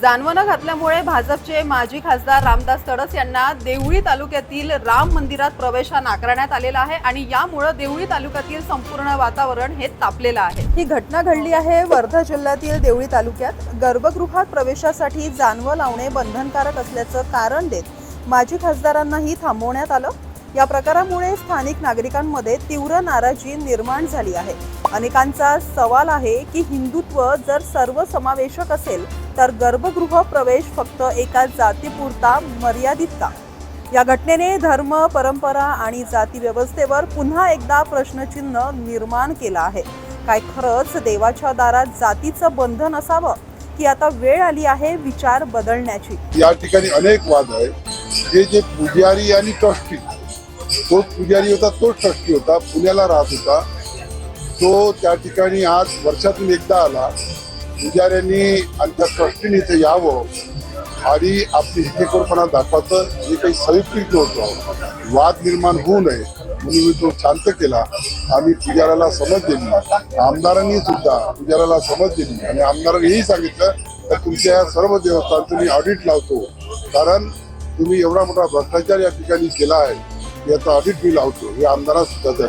जानवनं घातल्यामुळे भाजपचे माजी खासदार रामदास तडस यांना देवळी तालुक्यातील राम मंदिरात प्रवेश हा नाकारण्यात आलेला आहे आणि यामुळं देवळी तालुक्यातील संपूर्ण वातावरण हे तापलेलं आहे. ही घटना घडली आहे वर्धा जिल्ह्यातील देवळी तालुक्यात. गर्भगृहात प्रवेशासाठी जानवं लावणे बंधनकारक असल्याचं कारण देत माजी खासदारांनाही थांबवण्यात आलं. या प्रकारामुळे स्थानिक नागरिकांमध्ये तीव्र नाराजी निर्माण झाली आहे. अनेकांचा सवाल आहे की हिंदुत्व जर सर्वसमावेशक असेल तर गर्भगृह प्रवेश फक्त एका जातीपुरता मर्यादित का? या घटनेने धर्म परंपरा आणि जाती व्यवस्थेवर पुन्हा एकदा प्रश्नचिन्ह निर्माण केलं आहे. काय खरंच देवाच्या दारात जातीचं बंधन असावं? की आता वेळ आली आहे विचार बदलण्याची? या ठिकाणी अनेक वाद आहे हे जे पुजारी आणि ट्रस्टी तो पुजारी होता तो ट्रस्टी होता पुण्याला राहत होता. तो त्या ठिकाणी आज वर्षातून एकदा आला. पुजाऱ्यांनी आमच्या ट्रस्टीने इथे यावं आणि आपली हितेकोरपणा दाखवायचं जे काही संयुक्तिक होतं वाद निर्माण होऊ नये म्हणून मी तो शांत केला. आम्ही पुजाऱ्याला समज दिली. आमदारांनी सुद्धा पुजाऱ्याला समज दिली. आणि आमदारांनीही सांगितलं तर तुमच्या या सर्व देवस्थानचं मी ऑडिट लावतो. कारण तुम्ही एवढा मोठा भ्रष्टाचार या ठिकाणी केला आहे याचा ऑडिट मी लावतो. हे आमदारात सुद्धा